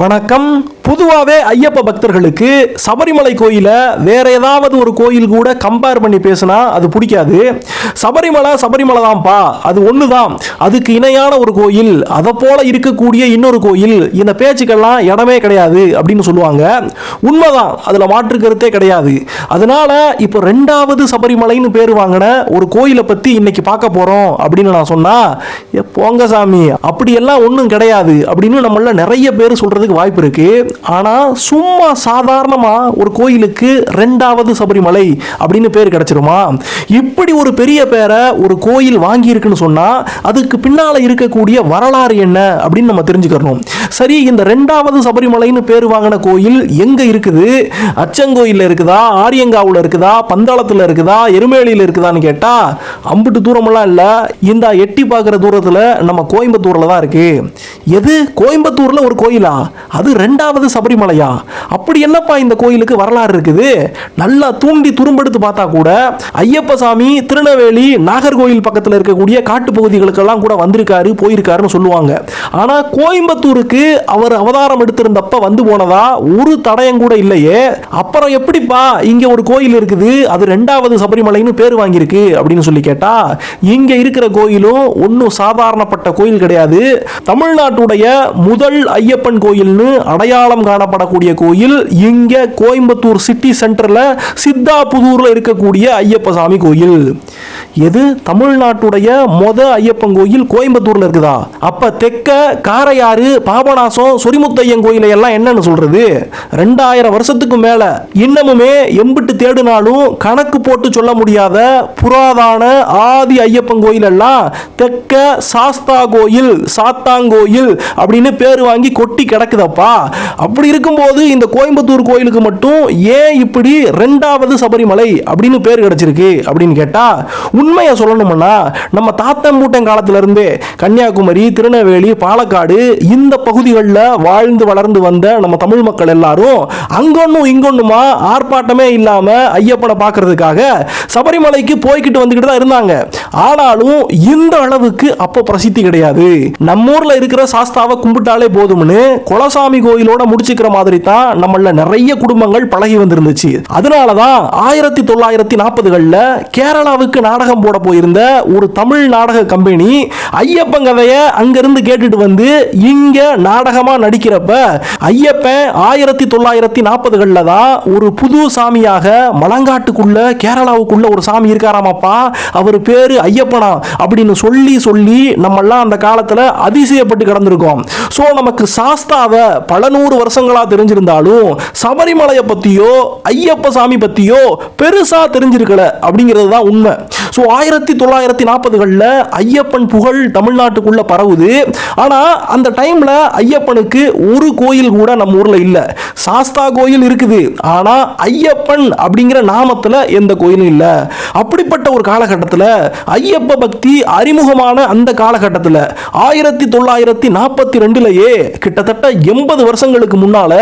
வணக்கம். பொதுவாகவே ஐயப்ப பக்தர்களுக்கு சபரிமலை கோயிலை வேற ஏதாவது ஒரு கோயில் கூட கம்பேர் பண்ணி பேசினா அது பிடிக்காது. சபரிமலை சபரிமலை தான்ப்பா. அது ஒன்று தான் அதுக்கு இணையான ஒரு கோயில் அதை போல இருக்கக்கூடிய இன்னொரு கோயில் இந்த பேச்சுக்கெல்லாம் இடமே கிடையாது அப்படின்னு சொல்லுவாங்க. உண்மைதான். அதில் மாற்று கருத்தே கிடையாது. அதனால இப்போ ரெண்டாவது சபரிமலைன்னு பேர் வாங்கின ஒரு கோயிலை பற்றி இன்னைக்கு பார்க்க போகிறோம் அப்படின்னு நான் சொன்னால் போங்க சாமி. அப்படியெல்லாம் ஒன்றும் கிடையாது. அப்படின்னு நம்மள நிறைய பேர் சொல்கிறது வர்றதுக்கு வாய்ப்பு இருக்கு. ஆனால் சும்மா சாதாரணமாக ஒரு கோயிலுக்கு ரெண்டாவது சபரிமலை அப்படின்னு பேர் கிடைச்சிருமா? இப்படி ஒரு பெரிய பேரை ஒரு கோயில் வாங்கியிருக்குன்னு சொன்னால் அதுக்கு பின்னால் இருக்கக்கூடிய வரலாறு என்ன அப்படின்னு நம்ம தெரிஞ்சுக்கணும் சரி இந்த ரெண்டாவது சபரிமலைன்னு பேர் வாங்கின கோயில் எங்கே இருக்குது? அச்சங்கோயிலில் இருக்குதா? ஆரியங்காவில் இருக்குதா? பந்தாளத்தில் இருக்குதா? எருமேலியில் இருக்குதான்னு கேட்டால் அம்புட்டு தூரமெல்லாம் இல்லை. இந்த எட்டி பார்க்குற தூரத்தில் நம்ம கோயம்புத்தூரில் தான் இருக்கு. எது? கோயம்புத்தூரில் ஒரு கோயிலா? அது ரெண்டாவது சபரிமலையா? அப்படி என்னப்பா இந்த கோயிலுக்கு வரலாறு இருக்குது? நல்லா தூண்டி துரும்பெடுத்து பார்த்தா கூட ஐயப்ப சாமி திருநெல்வேலி நாகர்கோயில் பக்கத்தில் இருக்கக்கூடிய காட்டு பகுதிகளுக்கெல்லாம் கூட வந்திருக்காரு போயிருக்காருன்னு சொல்லுவாங்க. ஆனால் கோயம்புத்தூருக்கு அவர் அவதாரம் எடுத்திருந்தப்ப வந்து போனதா? ஒரு தடயம் கூட இல்லையே. அப்புறம் எப்படிப்பா இங்க ஒரு கோயில் இருக்குது? அது ரெண்டாவது சபரிமலைன்னு பேர் வாங்கியிருக்கு அப்படின்னு சொல்லி கேட்டா இங்க இருக்கிற கோயிலும் ஒன்றும் சாதாரணப்பட்ட கோயில் கிடையாது. தமிழ்நாட்டுடைய முதல் ஐயப்பன் கோயில்? கோயில்னு அடையாளம் காணப்படக்கூடிய கோயில் இங்கே கோயம்புத்தூர் சிட்டி சென்டர்ல சித்தாபுதூரில் இருக்கக்கூடிய ஐயப்ப சாமி கோயில். எது? தமிழ்நாட்டுடைய மொத ஐயப்பன் கோயில் கோயம்புத்தூர்ல இருக்குதா? அப்ப தெக்க காரையாறு பாபநாசம் சொரிமுத்தையன் கோயிலை எல்லாம் என்னன்னு சொல்றது? ரெண்டாயிரம் வருஷத்துக்கு மேல இன்னமுமே எம்பிட்டு தேடினாலும் கணக்கு போட்டு சொல்ல முடியாத புராதான ஆதி ஐயப்பன் கோயில் எல்லாம் தெக்க சாஸ்தா கோயில் சாத்தாங்கோயில் அப்படின்னு பேர் வாங்கி கொட்டி கிடக்குதப்பா. அப்படி இருக்கும்போது இந்த கோயம்புத்தூர் கோயிலுக்கு மட்டும் ஏன் இப்படி ரெண்டாவது சபரிமலை அப்படின்னு பேர் கிடைச்சிருக்கு அப்படின்னு கேட்டா உண்மையை சொல்லணும்னா நம்ம தாத்தன் மூட்டன் கன்னியாகுமரி திருநெல்வேலி பாலக்காடு இந்த பகுதிகளில் வாழ்ந்து வளர்ந்து வந்த நம்ம தமிழ் மக்கள் எல்லாரும் அங்கொன்னும் இங்கொன்னுமா ஆர்ப்பாட்டமே இல்லாம ஐயப்பனை பார்க்கறதுக்காக சபரிமலைக்கு போய்கிட்டு வந்துக்கிட்டு தான் இருந்தாங்க. ஆனாலும் இந்த அளவுக்கு அப்போ பிரசித்தி கிடையாது. நம்ம ஊர்ல இருக்கிற சாஸ்தாவை கும்பிட்டாலே போதும்னு குலசாமி கோயிலோட முடிச்சுக்கிற மாதிரி தான் நம்மள நிறைய குடும்பங்கள் பழகி வந்திருந்துச்சு. அதனால தான் ஆயிரத்தி தொள்ளாயிரத்தி நாற்பதுகளில் கேரளாவுக்கு நாடகம் போட போயிருந்த ஒரு தமிழ் நாடக கம்பெனி ஐயப்பன் கதையை அங்கிருந்து கேட்டுட்டு வந்து இங்க நாடகமா நடிக்கிறப்ப ஐயப்பன் ஆயிரத்தி தொள்ளாயிரத்தி நாற்பதுகளில் தான் ஒரு புது சாமியாக மலங்காட்டுக்குள்ள கேரளாவுக்குள்ள ஒரு சாமி இருக்காராமாப்பா அவர் பேரு ஐயப்பனா அப்படின்னு சொல்லி சொல்லி நம்மெல்லாம் அந்த காலத்துல அதிசயப்பட்டு கிடந்திருக்கோம். ஸோ நமக்கு சாஸ்தாவை பல நூறு வருஷங்களா தெரிஞ்சிருந்தாலும் சபரிமலையை பத்தியோ ஐயப்ப சாமி பத்தியோ பெருசா தெரிஞ்சிருக்கல அப்படிங்கிறது தான் உண்மை. ஸோ ஆயிரத்தி தொள்ளாயிரத்தி நாற்பதுகளில் ஐயப்பன் புகழ் தமிழ்நாட்டுக்குள்ளே பரவுது. ஆனால் அந்த டைமில் ஐயப்பனுக்கு ஒரு கோயில் கூட நம்ம ஊரில் இல்லை. சாஸ்தா கோயில் இருக்குது. ஆனால் ஐயப்பன் அப்படிங்கிற நாமத்தில் எந்த கோயிலும் இல்லை. அப்படிப்பட்ட ஒரு காலகட்டத்தில் ஐயப்ப பக்தி அறிமுகமான அந்த காலகட்டத்தில் ஆயிரத்தி தொள்ளாயிரத்தி நாற்பத்தி ரெண்டுலேயே கிட்டத்தட்ட எண்பது வருஷங்களுக்கு முன்னால்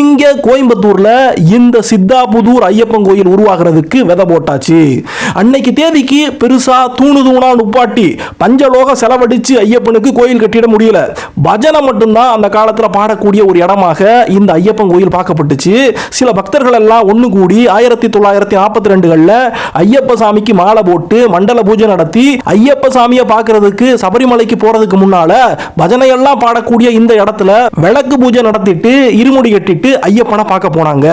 இங்கே கோயம்புத்தூரில் இந்த சித்தாபுதூர் ஐயப்பன் கோயில் உருவாகிறதுக்கு விதை போட்டாச்சு. அன்னைக்கு தேதிக்கு பெருசா தூணு தூணா நுப்பாட்டி. பஞ்சலோக செலவழிச்சு ஐயப்பனுக்கு கோயில் கட்டிட முடியல. பஜனை மட்டும்தான் அந்த காலத்துல பாடக்கூடிய ஒரு இடமாக இந்த ஐயப்பன் கோயில் பார்க்கப்பட்டுச்சு. சில பக்தர்கள் எல்லாம் ஒன்று கூடி ஆயிரத்தி தொள்ளாயிரத்தி நாற்பத்தி ரெண்டுகளில் ஐயப்ப சாமிக்கு மாலை போட்டு மண்டல பூஜை நடத்தி ஐயப்ப சாமியை பார்க்கறதுக்கு சபரிமலைக்கு போறதுக்கு முன்னால பஜனையெல்லாம் பாடக்கூடிய இந்த இடத்துல விளக்கு பூஜை நடத்திட்டு இருமுடி கட்டிட்டு ஐயப்பனை பார்க்க போனாங்க.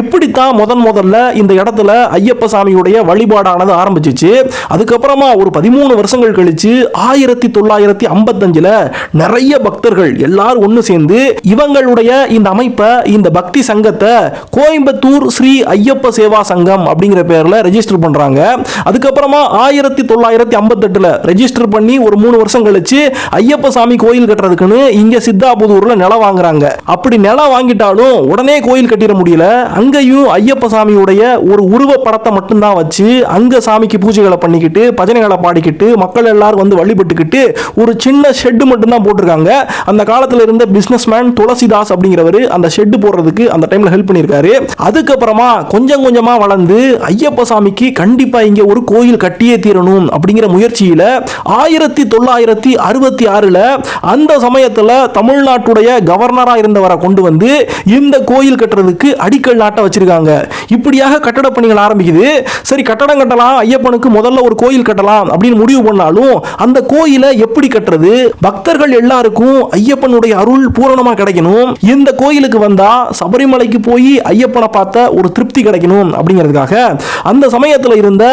இப்படித்தான் முதன் முதல்ல இந்த இடத்துல ஐயப்ப சாமியுடைய வழிபாடானது ஆரம்பிச்சிச்சு. அதுக்கப்புறமா ஒரு பதிமூணு வருஷங்கள் கழிச்சு ஆயிரத்தி தொள்ளாயிரத்தி ஐம்பத்தஞ்சில் நிறைய பக்தர்கள் எல்லாரும் ஒன்று சேர்ந்து இவங்களுடைய இந்த அமைப்பை இந்த பக்தி சங்கத்தை கோயம்புத்தூர் ஸ்ரீ ஐயப்ப சேவா சங்கம் அப்படிங்கிற பேரில் ரெஜிஸ்டர் பண்ணுறாங்க அதுக்கப்புறமா ஆயிரத்தி தொள்ளாயிரத்தி ஐம்பத்தெட்டில் ரெஜிஸ்டர் பண்ணி ஒரு மூணு வருஷம் கழிச்சு ஐயப்ப சாமி கோயில் கட்டுறதுக்குன்னு இங்க சித்தாபுதூரில் நிலம் வாங்குறாங்க. அப்படி நிலம் வாங்கிட்டாலும் உடனே கோயில் கட்டிட முடியல. அங்கேயும் ஐயப்ப சாமியுடைய ஒரு உருவ படத்தை மட்டும்தான் வச்சு அங்க சாமிக்கு பூஜைகள் பூஜைகளை பண்ணிக்கிட்டு பஜனைகளை பாடிக்கிட்டு மக்கள் எல்லாரும் வந்து வழிபட்டுக்கிட்டு ஒரு சின்ன ஷெட்டு மட்டும்தான் போட்டிருக்காங்க. அந்த காலத்தில் இருந்த பிஸ்னஸ் மேன் துளசிதாஸ் அப்படிங்கிறவர் அந்த ஷெட்டு போடுறதுக்கு அந்த டைமில் ஹெல்ப் பண்ணியிருக்காரு. அதுக்கப்புறமா கொஞ்சம் கொஞ்சமாக வளர்ந்து ஐயப்ப சாமிக்கு கண்டிப்பாக இங்கே ஒரு கோயில் கட்டியே தீரணும் அப்படிங்கிற முயற்சியில் ஆயிரத்தி தொள்ளாயிரத்தி அறுபத்தி ஆறில் அந்த சமயத்தில் தமிழ்நாட்டுடைய கவர்னராக இருந்தவரை கொண்டு வந்து இந்த கோயில் கட்டுறதுக்கு அடிக்கல் நாட்டை வச்சிருக்காங்க. இப்படியாக கட்டட பணிகள் ஆரம்பிக்குது. சரி கட்டடம் கட்டலாம் ஐயப்பனுக்கு முதல்ல ஒரு கோயில் கட்டலாம் அப்படின்னு முடிவு பண்ணாலும் அந்த கோயிலை எப்படி கட்டுறது? பக்தர்கள் எல்லாருக்கும் ஐயப்பனுடைய அருள் பூரணமாக கிடைக்கணும். இந்த கோயிலுக்கு வந்தா சபரிமலைக்கு போய் ஐயப்பனை பார்த்த ஒரு திருப்தி கிடைக்கணும் அப்படிங்கிறதுக்காக அந்த சமயத்தில் இருந்த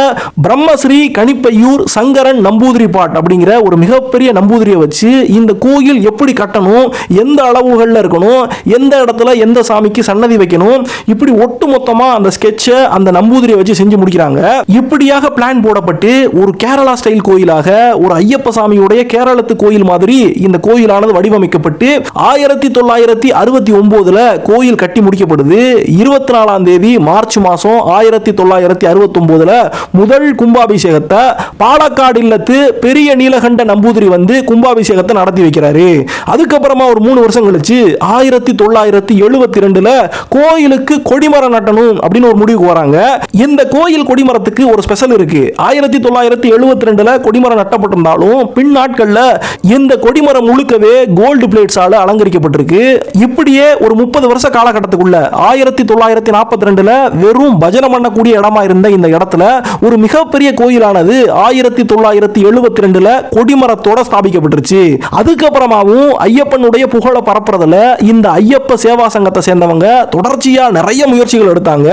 பிரம்மஸ்ரீ கணிப்பையூர் சங்கரன் நம்பூதிரி பாட் அப்படிங்கிற ஒரு மிகப்பெரிய நம்பூதிரியை வச்சு இந்த கோயில் எப்படி கட்டணும்? எந்த அளவுகளில் இருக்கணும்? எந்த இடத்துல எந்த சாமிக்கு சன்னதி வைக்கணும்? இப்படி ஒட்டு மொத்தமாக அந்த ஸ்கெட்சை அந்த நம்பூதிரியை வச்சு செஞ்சு முடிக்கிறாங்க. இப்படியாக பிளான் போடப்பட்டு ஒரு கேரளா ஸ்டைல் கோயிலாக ஒரு ஐயப்ப சாமியுடைய கேரளத்து கோயில் மாதிரி இந்த கோயிலானது வடிவமைக்கப்பட்டு ஆயிரத்தி தொள்ளாயிரத்தி அறுபத்தி ஒன்பதுல கோயில் கட்டி முடிக்கப்படுது. இருபத்தி நாலாம் தேதி மார்ச் மாசம் ஆயிரத்தி தொள்ளாயிரத்தி அறுபத்தி ஒன்பதுல முதல் கும்பாபிஷேகத்தை பாலக்காடு இல்லத்து பெரிய நீலகண்ட நம்பூதிரி வந்து கும்பாபிஷேகத்தை நடத்தி வைக்கிறாரு. அதுக்கப்புறமா ஒரு மூணு வருஷம் கழிச்சு ஆயிரத்தி தொள்ளாயிரத்தி எழுபத்தி ரெண்டுல கோயிலுக்கு கொடிமரம் நட்டணும் அப்படின்னு ஒரு முடிவுக்கு வராங்க. இந்த கோயில் கொடிமரத்துக்கு ஒரு ஸ்பெஷல் இருக்கு. ஆயிரத்தி தொள்ளாயிரத்தி எழுபத்தி ரெண்டுல கொடிமரம் நட்டப்பட்டிருந்தாலும் பின் நாட்கள்ல இந்த கொடிமரம் முழுக்கவே கோல்டு பிளேட்ஸால அலங்கரிக்கப்பட்டிருக்கு. இப்படியே ஒரு முப்பது வருஷ காலகட்டத்துக்குள்ள ஆயிரத்தி தொள்ளாயிரத்தி நாற்பத்தி ரெண்டுல வெறும் பஜனை பண்ணக்கூடிய இடமா இருந்த இந்த இடத்துல ஒரு மிகப்பெரிய கோயிலானது ஆயிரத்தி தொள்ளாயிரத்தி எழுபத்தி ரெண்டுல கொடிமரத்தோட ஸ்தாபிக்கப்பட்டுருச்சு. அதுக்கப்புறமாவும் ஐயப்பனுடைய புகழை பரப்புறதுல இந்த ஐயப்ப சேவா சங்கத்தை சேர்ந்தவங்க தொடர்ச்சியா நிறைய முயற்சிகள் எடுத்தாங்க.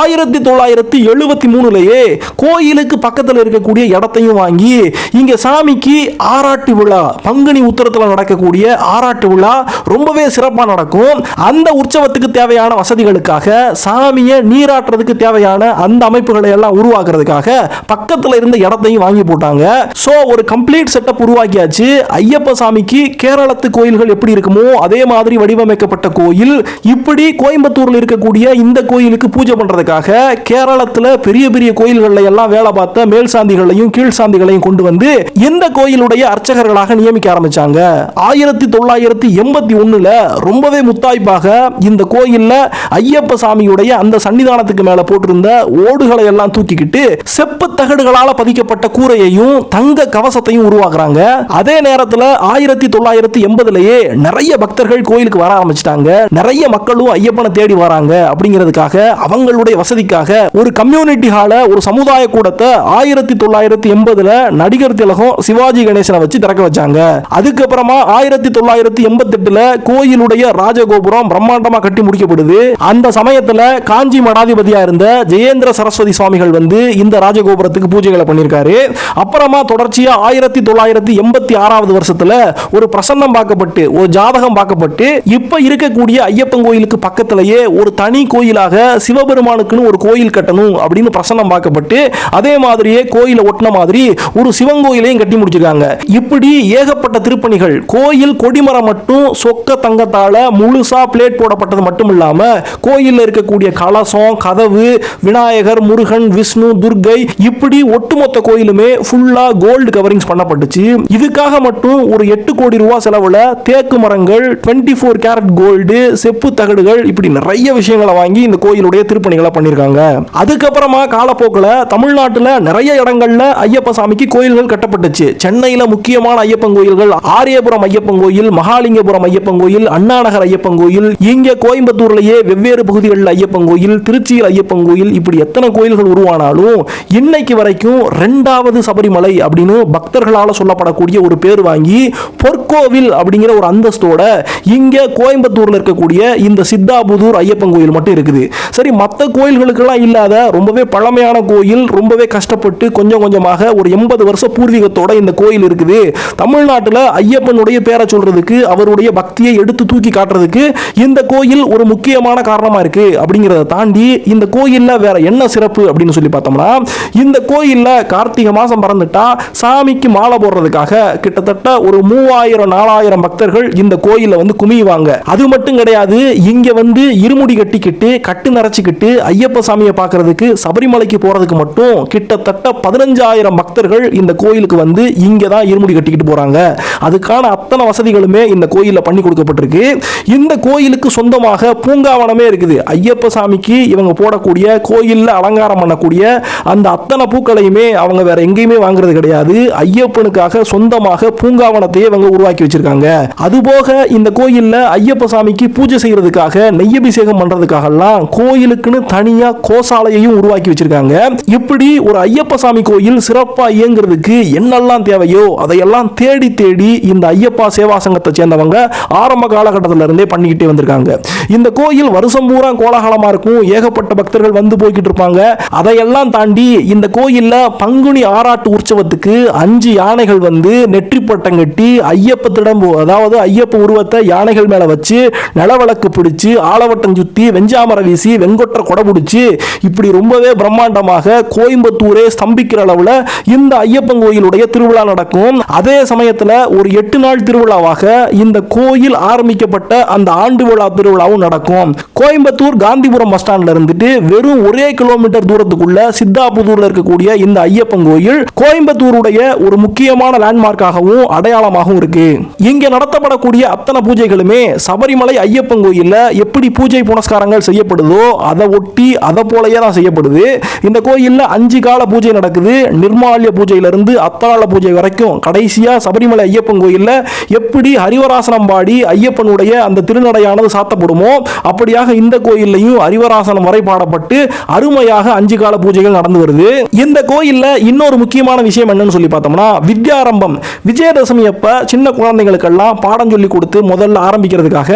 ஆயிரத்தி தொள்ளாயிரத்தி எழுபத்தி மூணுலயே கோயிலுக்கு பக்கத்தில் இருக்கக்கூடிய இடத்தையும் வாங்கி இங்கே சாமிக்கு ஆராட்டு விழா பங்குனி உத்தரத்தில் நடக்கக்கூடிய ஆராட்டு விழா ரொம்பவே சிறப்பாக நடக்கும். அந்த உற்சவத்துக்கு தேவையான வசதிகளுக்காக சாமியை நீராட்டுறதுக்கு தேவையான அந்த அமைப்புகளை எல்லாம் உருவாக்குறதுக்காக பக்கத்தில் இருந்த இடத்தையும் வாங்கி போட்டாங்க. ஸோ ஒரு கம்ப்ளீட் செட்டப் உருவாக்கியாச்சு. ஐயப்ப சாமிக்கு கேரளத்து கோயில்கள் எப்படி இருக்குமோ அதே மாதிரி வடிவமைக்கப்பட்ட கோயில். இப்படி கோயம்புத்தூரில் இருக்கக்கூடிய இந்த கோயிலுக்கு பூஜை பண்ணுறதுக்காக கேரளத்தில் பெரிய பெரிய கோயில்களில் எல்லாம் வேலை பார்த்த மற்ற மேல் சாந்திகளையும் கீழ் சாந்திகளையும் கொண்டு வந்து இந்த கோயிலுடைய அர்ச்சகர்களாக நியமிக்க ஆரம்பிச்சாங்க. ஆயிரத்தி தொள்ளாயிரத்தி எண்பத்தி ஒண்ணுல ரொம்பவே முத்தாய்ப்பாக இந்த கோயில்ல ஐயப்ப சாமியுடைய அந்த சன்னிதானத்துக்கு மேல போட்டிருந்த ஓடுகளை எல்லாம் தூக்கிக்கிட்டு செப்பு தகடுகளால பதிக்கப்பட்ட கூரையையும் தங்க கவசத்தையும் உருவாக்குறாங்க. அதே நேரத்தில் ஆயிரத்தி தொள்ளாயிரத்தி எண்பதுலயே நிறைய பக்தர்கள் கோயிலுக்கு வர ஆரம்பிச்சிட்டாங்க. நிறைய மக்களும் ஐயப்பனை தேடி வராங்க அப்படிங்கிறதுக்காக அவங்களுடைய வசதிக்காக ஒரு கம்யூனிட்டி ஹால ஒரு சமுதாய கூடத்தை ஆயிரத்தி தொள்ளாயிரத்தி எண்பதுல நடிகர் திலகம் சிவாஜி கணேசனை வச்சு திறக்க வச்சாங்க. அதுக்கப்புறமா ஆயிரத்தி தொள்ளாயிரத்தி எண்பத்தி எட்டுல கோயிலுடைய ராஜகோபுரம் பிரம்மாண்டமா கட்டி முடிக்கப்படுது. அந்த சமயத்துல காஞ்சி மடாதிபதியா இருந்த ஜெயேந்திர சரஸ்வதி சுவாமிகள் வந்து இந்த ராஜகோபுரத்துக்கு பூஜைகளை பண்ணியிருக்காரு. அப்புறமா தொடர்ச்சியா ஆயிரத்தி தொள்ளாயிரத்தி எண்பத்தி ஆறாவது வருஷத்துல ஒரு பிரசன்னம் பார்க்கப்பட்டு ஒரு ஜாதகம் பார்க்கப்பட்டு இப்ப இருக்கக்கூடிய ஐயப்பன் கோயிலுக்கு பக்கத்திலேயே ஒரு தனி கோயிலாக சிவபெருமானுக்குன்னு ஒரு கோயில் கட்டணும் அப்படின்னு பிரசன்னம் பார்க்கப்பட்டு அதே மாதிரி மாதிரியே கோயிலை ஒட்டின மாதிரி ஒரு சிவன் கோயிலையும் கட்டி முடிச்சிருக்காங்க. இப்படி ஏகப்பட்ட திருப்பணிகள் கோயில் கொடிமரம் மட்டும் சொக்க தங்கத்தால முழுசா பிளேட் போடப்பட்டது மட்டும் இல்லாம கோயில்ல இருக்கக்கூடிய கலசம் கதவு விநாயகர் முருகன் விஷ்ணு துர்கை இப்படி ஒட்டுமொத்த கோயிலுமே ஃபுல்லா கோல்டு கவரிங்ஸ் பண்ணப்பட்டுச்சு. இதுக்காக மட்டும் ஒரு எட்டு கோடி ரூபாய் செலவுல தேக்கு மரங்கள் 24 ஃபோர் கேரட் கோல்டு செப்பு தகடுகள் இப்படி நிறைய விஷயங்களை வாங்கி இந்த கோயிலுடைய திருப்பணிகளை பண்ணியிருக்காங்க அதுக்கப்புறமா காலப்போக்கில் தமிழ்நாட்டில் நிறைய இடங்கள்ல ஐயப்ப சாமிக்கு கோயில்கள் கட்டப்பட்டுச்சு. சென்னையில முக்கியமான ஐயப்பன் கோயில்கள் ஆரியபுரம் ஐயப்பன் கோயில் மகாலிங்கபுரம் ஐயப்பன் கோயில் அண்ணாநகர் ஐயப்பன் கோயில் இங்க கோயம்புத்தூர்லயே வெவ்வேறு பகுதிகளில் ஐயப்பன் கோயில் திருச்சியில் ஐயப்பன் கோயில் இப்படி எத்தனை கோயில்கள் உருவானாலும் இன்னைக்கு வரைக்கும் ரெண்டாவது சபரிமலை அப்படின்னு பக்தர்களால் சொல்லப்படக்கூடிய ஒரு பேர் வாங்கி பொற்கோவில் அப்படிங்கிற ஒரு அந்தஸ்தோட இங்க கோயம்புத்தூர்ல இருக்கக்கூடிய இந்த சித்தாபுதூர் ஐயப்பன் கோயில் மட்டும் இருக்குது. சரி மற்ற கோயில்களுக்கெல்லாம் இல்லாத ரொம்பவே பழமையான கோயில் ரொம்பவே கஷ்டப்பட்டு கொஞ்சம் கொஞ்சமாக ஒரு எண்பது வருஷ பூர்வீகத்தோட இந்த கோயில் இருக்குது. தமிழ்நாட்டில் ஐயப்பனுடைய பேரை சொல்றதுக்கு அவருடைய பக்தியை எடுத்து தூக்கி காட்டுறதுக்கு இந்த கோயில் ஒரு முக்கியமான காரணமா இருக்கு. அப்படிங்கிறத தாண்டி இந்த கோயில்ல வேற என்ன சிறப்பு அப்படின்னு சொல்லி பார்த்தோம்னா இந்த கோயில்ல கார்த்திகை மாதம் பறந்துட்டா சாமிக்கு மாலை போடுறதுக்காக கிட்டத்தட்ட ஒரு மூவாயிரம் நாலாயிரம் பக்தர்கள் இந்த கோயிலில் வந்து குமியுவாங்க. அது மட்டும் கிடையாது இங்க வந்து இருமுடி கட்டிக்கிட்டு கட்டு நரைச்சிக்கிட்டு ஐயப்ப சாமியை பார்க்கறதுக்கு சபரிமலைக்கு போறதுக்கு மட்டும் கிட்டத்தட்ட கிட்டத்தட்ட பதினஞ்சாயிரம் பக்தர்கள் இந்த கோயிலுக்கு வந்து இங்கே தான் இருமுடி கட்டிக்கிட்டு போறாங்க. அதுக்கான அத்தனை வசதிகளுமே இந்த கோயிலில் பண்ணி கொடுக்கப்பட்டிருக்கு. இந்த கோயிலுக்கு சொந்தமாக பூங்காவனமே இருக்குது. ஐயப்ப சாமிக்கு இவங்க போடக்கூடிய கோயிலில் அலங்காரம் பண்ணக்கூடிய அந்த அத்தனை பூக்களையுமே அவங்க வேற எங்கேயுமே வாங்குறது கிடையாது. ஐயப்பனுக்காக சொந்தமாக பூங்காவனத்தையே இவங்க உருவாக்கி வச்சிருக்காங்க. அதுபோக இந்த கோயில்ல ஐயப்ப சாமிக்கு பூஜை செய்யறதுக்காக நெய்யபிஷேகம் பண்றதுக்காகலாம் கோயிலுக்குன்னு தனியாக கோசாலையையும் உருவாக்கி வச்சிருக்காங்க. இப்படி ஒரு ஐயப்ப சாமி கோயில் சிறப்பாக இயங்குறதுக்கு என்னெல்லாம் தேவையோ அதையெல்லாம் தேடி தேடி இந்த ஐயப்பா சேவா சங்கத்தை சேர்ந்தவங்க ஆரம்ப காலகட்டத்திலிருந்தே பண்ணிக்கிட்டே வந்திருக்காங்க. இந்த கோயில் வருஷம் பூரா கோலாகலமா இருக்கும். ஏகப்பட்ட பக்தர்கள் வந்து போய்கிட்டு இருப்பாங்க. அதையெல்லாம் தாண்டி இந்த கோயில்ல பங்குனி ஆராட்டு உற்சவத்துக்கு அஞ்சு யானைகள் வந்து நெற்றி பட்டம் கட்டி ஐயப்பத்திடம் அதாவது ஐயப்ப உருவத்தை யானைகள் மேலே வச்சு நிலவிளக்கு பிடிச்சு ஆலவட்டம் சுத்தி வெஞ்சாமரம் வீசி வெங்கொற்ற கொடை பிடிச்சி இப்படி ரொம்பவே பிரம்மாண்டமாக கோயம்புத்தூரே ஸ்தம்பிக்கிற அளவுல இந்த ஐயப்பன் கோயிலுடைய திருவிழா நடக்கும். அதே சமயத்துல ஒரு எட்டு நாள் திருவிழாவாக இந்த கோயில் ஆரம்பிக்கப்பட்ட அந்த ஆண்டு விழா திருவிழாவும் நடக்கும். கோயம்புத்தூர் காந்திபுரம் பஸ் ஸ்டாண்ட்ல இருந்துட்டு வெறும் ஒரே கிலோமீட்டர் தூரத்துக்குள்ள சித்தாபுதூர்ல இருக்கக்கூடிய இந்த ஐயப்பன் கோயில் கோயம்புத்தூருடைய ஒரு முக்கியமான லேண்ட்மார்க்காகவும் அடையாளமாகவும் இருக்கு. இங்க நடத்தப்படக்கூடிய அத்தனை பூஜைகளுமே சபரிமலை ஐயப்பன் கோயில்ல எப்படி பூஜை புனஸ்காரங்கள் செய்யப்படுதோ அதை ஒட்டி அதை போலயே தான் செய்யப்படுது. இந்த கோயில்ல அஞ்சு கால பூஜை நடக்குது. நிர்மால்ய பூஜையில இருந்து அத்தாள பூஜை வரைக்கும் கடைசியா சபரிமலை ஐயப்பன் கோயில்ல எப்படி ஹரிவராசனம் பாடி ஐயப்பனுடைய அந்த திருநடையானது சாத்தப்படுமோ அப்படியாக இந்த கோயில்லையும் அறிவராசனம் வரை பாடப்பட்டு அருமையாக அஞ்சு கால பூஜைகள் நடந்து வருது. இந்த கோயில்ல இன்னொரு முக்கியமான விஷயம் என்னன்னு சொல்லி பார்த்தோம்னா வித்யாரம்பம். விஜயதசமி அப்ப சின்ன குழந்தைகளுக்கெல்லாம் பாடம் சொல்லி கொடுத்து முதல்ல ஆரம்பிக்கிறதுக்காக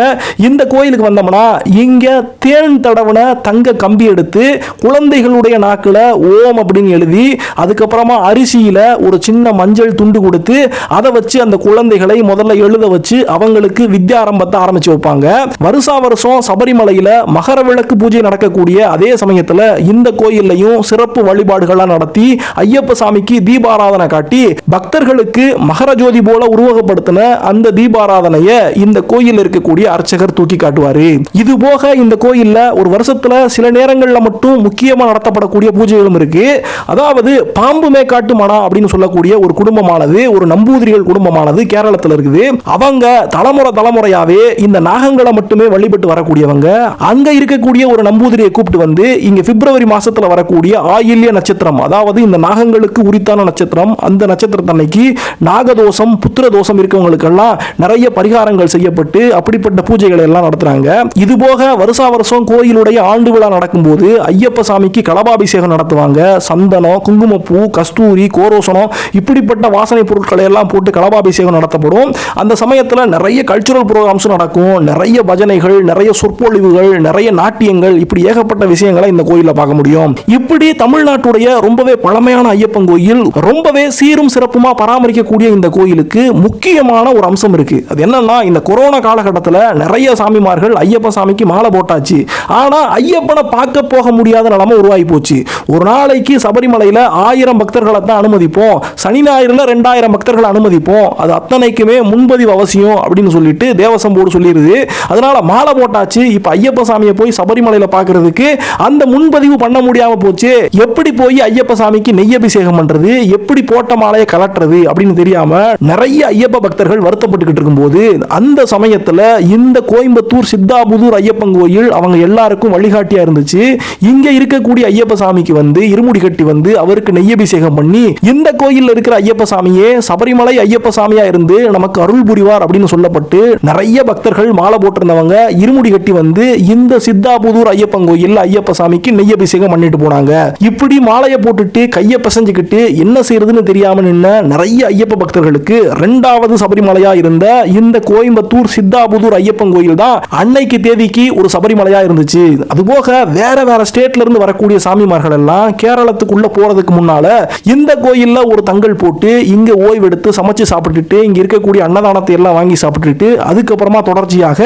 இந்த கோயிலுக்கு வந்தோம்னா இங்க தேன் தடவன தங்க கம்பி எடுத்து குழந்தைகளுடைய நாக்கில் ஓம் அப்படின்னு எழுதி அதுக்கப்புறமா அரிசியில் ஒரு சின்ன மஞ்சள் துண்டு கொடுத்து அதை வச்சு அந்த குழந்தைகளை முதல்ல எழுத வச்சு அவங்களுக்கு வித்யாரம்பத்தை ஆரம்பிச்சு வைப்பாங்க. வருஷா வருஷம் சபரிமலையில மகர விளக்கு பூஜை நடக்கக்கூடிய அதே சமயத்தில் இந்த கோயில்லையும் சிறப்பு வழிபாடுகளாக நடத்தி ஐயப்ப சாமிக்கு தீபாராதனை காட்டி பக்தர்களுக்கு மகர ஜோதி போல உருவகப்படுத்தின அந்த தீபாராதனையை இந்த கோயில் இருக்கக்கூடிய அர்ச்சகர் தூக்கி காட்டுவார். இது போக இந்த கோயில்ல ஒரு வருஷத்துல சில நேரங்களில் மட்டும் முக்கியமா நடத்தப்படக்கூடிய பூஜைகளும் இருக்கு. அதாவது பாம்பு மேக்காட்டு மனா அப்படின்னு சொல்லக்கூடிய ஒரு குடும்பமானது ஒரு நம்பூதிரிகள் குடும்பமானது கேரளத்தில் இருக்குது. அவங்க தலைமுறை தலைமுறையாவே இந்த நாகங்களை மட்டுமே வழிபட்டு வரக்கூடியவங்க அங்க இருக்கக்கூடிய ஒரு நம்பூதிரியை கூப்பிட்டு வந்து இங்க பிப்ரவரி மாசத்துல வரக்கூடிய ஆயில்ய நட்சத்திரம் அதாவது இந்த நாகங்களுக்கு உரித்தான நட்சத்திரம் அந்த நட்சத்திரத்தன்னைக்கு நாகதோஷம் புத்திர தோஷம் இருக்கவங்களுக்கெல்லாம் நிறைய பரிகாரங்கள் செய்யப்பட்டு அப்படிப்பட்ட பூஜைகளை எல்லாம் நடத்துறாங்க. இது போக வருஷா வருஷம் கோயிலுடைய ஆண்டு விழா நடக்கும்போது ஐயப்ப சாமிக்கு கலபாபிஷேகம் நடத்துவாங்க. சந்தனம் குங்குமப்பூ கஸ்தூரி கோரோசனம் இப்படிப்பட்ட வாசனை பொருட்களை எல்லாம் போட்டு கலபாபிஷேகம் நடத்தப்படும். அந்த சமயத்தில் நிறைய கல்ச்சுரல் ப்ரோக்ராம்ஸும் நடக்கும். நிறைய பஜனைகள் நிறைய சொற்பொழிவுகள் நிறைய நாட்டியங்கள் இப்படி ஏகப்பட்ட விஷயங்களை இந்த கோயிலில் பார்க்க முடியும். இப்படி தமிழ்நாட்டுடைய ரொம்பவே பழமையான ஐயப்பன் கோயில் ரொம்பவே சீரும் சிறப்புமா பராமரிக்கக்கூடிய இந்த கோயிலுக்கு முக்கியமான ஒரு அம்சம் இருக்கு. அது என்னன்னா இந்த கொரோனா காலகட்டத்தில் நிறைய சாமிமார்கள் ஐயப்ப சாமிக்கு மாலை போட்டாச்சு. ஆனா ஐயப்பனை பார்க்க போக முடியாத நிலைமை உருவாகி போச்சு. ஒரு நாளைக்கு சபரிமலையில ஆயிரம் பக்தர்களை தான் அனுமதிப்போம். சனி ஞாயிறுல ரெண்டாயிரம் பக்தர்களை அனுமதிப்போம். அது அத்தனைக்குமே முன்பதிவு அவசியம் அப்படின்னு சொல்லிட்டு தேவசம் போர்டு சொல்லிடுது. அதனால மாலை போட்டாச்சு. இப்போ ஐயப்ப சாமியை போய் சபரிமலையில் பார்க்கறதுக்கு அந்த முன்பதிவு பண்ண முடியாமல் போச்சு. எப்படி போய் ஐயப்ப சாமிக்கு நெய் அபிஷேகம் பண்ணுறது எப்படி போட்ட மாலையை கலட்டுறது அப்படின்னு தெரியாமல் நிறைய ஐயப்ப பக்தர்கள் வருத்தப்பட்டுக்கிட்டு இருக்கும்போது அந்த சமயத்தில் இந்த கோயம்புத்தூர் சித்தாபுதூர் ஐயப்பன் கோயில் அவங்க எல்லாருக்கும் வழிகாட்டியாக இருந்துச்சு. இங்கே இருக்கக்கூடிய ஐயப்ப சாமிக்கு வந்து இருமுடி கட்டி வந்து அவருக்கு நெய் அபிஷேகம் பண்ணி இந்த கோயிலில் இருக்கிற ஐயப்ப சாமியே சபரிமலை ஐயப்ப சாமியாக இருந்து நமக்கு அருள் புரிவார் அப்படின்னு சொல்லப்பட்டு நிறைய பக்தர்கள் மாலை போட்டிருந்தவங்க இருமுடி கட்டி வந்து இந்த சித்தாபுதூர் ஐயப்பன் கோயில் ஐயப்ப சாமிக்கு நெய் அபிஷேகம் பண்ணிட்டு போனாங்க. இப்படி மாலையை போட்டுட்டு கையை பிசைஞ்சுக்கிட்டு என்ன செய்யறதுன்னு தெரியாம நின்ன நிறைய ஐயப்ப பக்தர்களுக்கு ரெண்டாவது சபரிமலையா இருந்த இந்த கோயம்புத்தூர் சித்தாபுதூர் ஐயப்பன் கோயில் தான் அன்னைக்கு தேதிக்கு ஒரு சபரிமலையா இருந்துச்சு. அதுபோக வேற வேற ஸ்டேட்ல இருந்து வரக்கூடிய சாமிமார்கள் எல்லாம் கேரளத்துக்குள்ள போறதுக்கு முன்னால இந்த கோயில்ல ஒரு தங்கல் போட்டு இங்க ஓய்வெடுத்து சமைச்சு சாப்பிட்டுட்டு இங்க இருக்கக்கூடிய அன்னதானத்தை எல்லாம் வாங்கி சாப்பிட்டுட்டு அதுக்கப்புறமா தொடர்ச்சியாக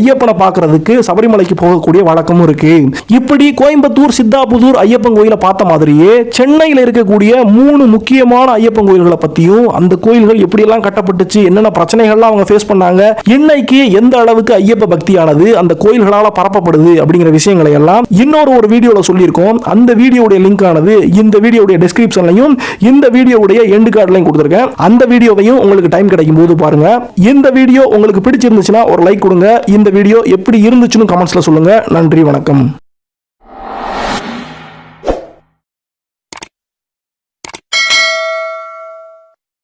ஐயப்பனை பார்க்க பார்க்கறதுக்கு சபரிமலைக்கு போகக்கூடிய வழக்கமும் இருக்கு. இப்படி கோயம்புத்தூர் சித்தாபுதூர் ஐயப்பன் கோயிலை பார்த்த மாதிரியே சென்னையில் இருக்கக்கூடிய மூணு முக்கியமான ஐயப்பன் கோயில்களை பத்தியும் அந்த கோயில்கள் எப்படியெல்லாம் கட்டப்பட்டுச்சு என்னென்ன பிரச்சனைகள்லாம் அவங்க ஃபேஸ் பண்ணாங்க இன்னைக்கு எந்த அளவுக்கு ஐயப்ப பக்தியானது அந்த கோயில்களால் பரப்பப்படுது அப்படிங்கிற விஷயங்களை எல்லாம் இன்னொரு ஒரு வீடியோவில் சொல்லியிருக்கோம். அந்த வீடியோடைய லிங்க் ஆனது இந்த வீடியோடைய டிஸ்கிரிப்ஷன்லையும் இந்த வீடியோவுடைய எண்டு கார்டுலையும் கொடுத்துருக்கேன். அந்த வீடியோவையும் உங்களுக்கு டைம் கிடைக்கும் போது பாருங்க. இந்த வீடியோ உங்களுக்கு பிடிச்சிருந்துச்சுன்னா ஒரு லைக் கொடுங்க. இந்த வீடியோ எப்படி இருந்துச்சுன்னு கமெண்ட்ஸில் சொல்லுங்க. நன்றி வணக்கம்.